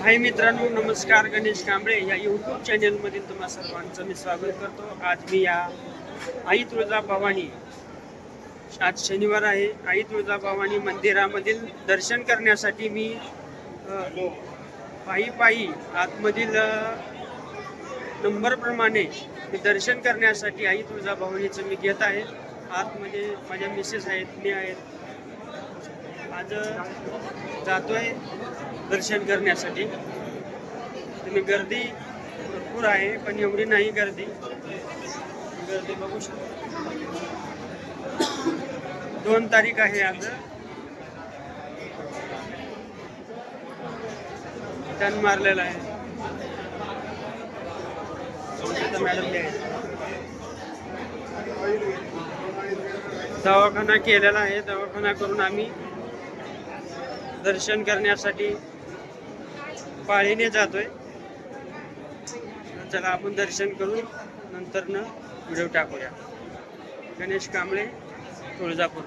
हाय मित्रांनो नमस्कार. गणेश कांबळे या यूट्यूब चॅनलमधील तुम्हा सर्वांचं मी स्वागत करतो. आज मी या आई तुळजा भवानी आज शनिवार आहे. आई तुळजा भवानी मंदिरामधील दर्शन करण्यासाठी मी पायी पायी आतमधील नंबरप्रमाणे मी दर्शन करण्यासाठी आई तुळजा भवानीचं मी घेत आहे. आतमध्ये माझ्या मिसेस आहेत मी आहेत. आज जातोय. दर्शन करण्यासाठी. तुम्ही गर्दी भरपूर आहे पण एवढी नाही गर्दी. गर्दी बघू शकता. दोन तारीख आहे आज. टन मारलेला आहे. मॅडम दवाखाना केलेला आहे. दवाखाना करून आम्ही दर्शन करण्यासाठी पाळीने जातोय. चला आपण दर्शन करू नंतर न व्हिडिओ टाकूया. गणेश कांबळे तुळजापूर.